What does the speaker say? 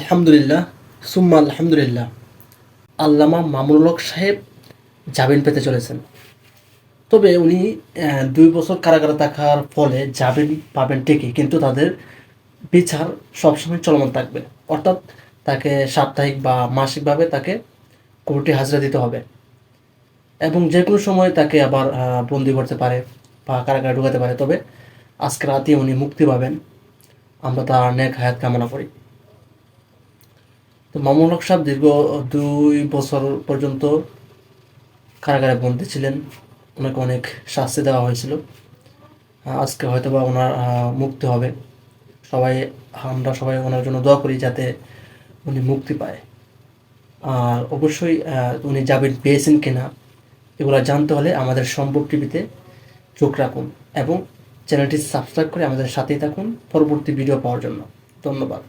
আলহামদুলিল্লাহ, সুম্মা আলহামদুলিল্লাহ। আল্লামা মামুনুল হক সাহেব জামিন পেতে চলেছেন। তবে উনি দুই বছর কারাগারে থাকার ফলে জামিন পাবেন ঠিকই, কিন্তু তাদের বিচার সবসময় চলমান থাকবে। অর্থাৎ তাকে সাপ্তাহিক বা মাসিকভাবে তাকে কোর্টে হাজিরা দিতে হবে। এবং যে কোনো সময় তাকে আবার বন্দি করতে পারে বা কারাগারে ঢুকাতে পারে। তবে আজকে রাতে উনি মুক্তি পাবেন। আমরা তার অনেক হায়াত কামনা করি। তো মামুন হক সাহেব দীর্ঘ দুই বছর পর্যন্ত কারাগারে বন্দী ছিলেন। ওনাকে অনেক শাস্তি দেওয়া হয়েছিল। আজকে হয়তো বা ওনার মুক্তি হবে। সবাই, আমরা সবাই ওনার জন্য দোয়া করি যাতে উনি মুক্তি পায়। আর অবশ্যই উনি যাবেন পেয়েছেন কিনা এগুলো জানতে হলে আমাদের সম্ভব টিভিতে চোখ রাখুন এবং চ্যানেলটি সাবস্ক্রাইব করে আমাদের সাথেই থাকুন। পরবর্তী ভিডিও পাওয়ার জন্য। ধন্যবাদ।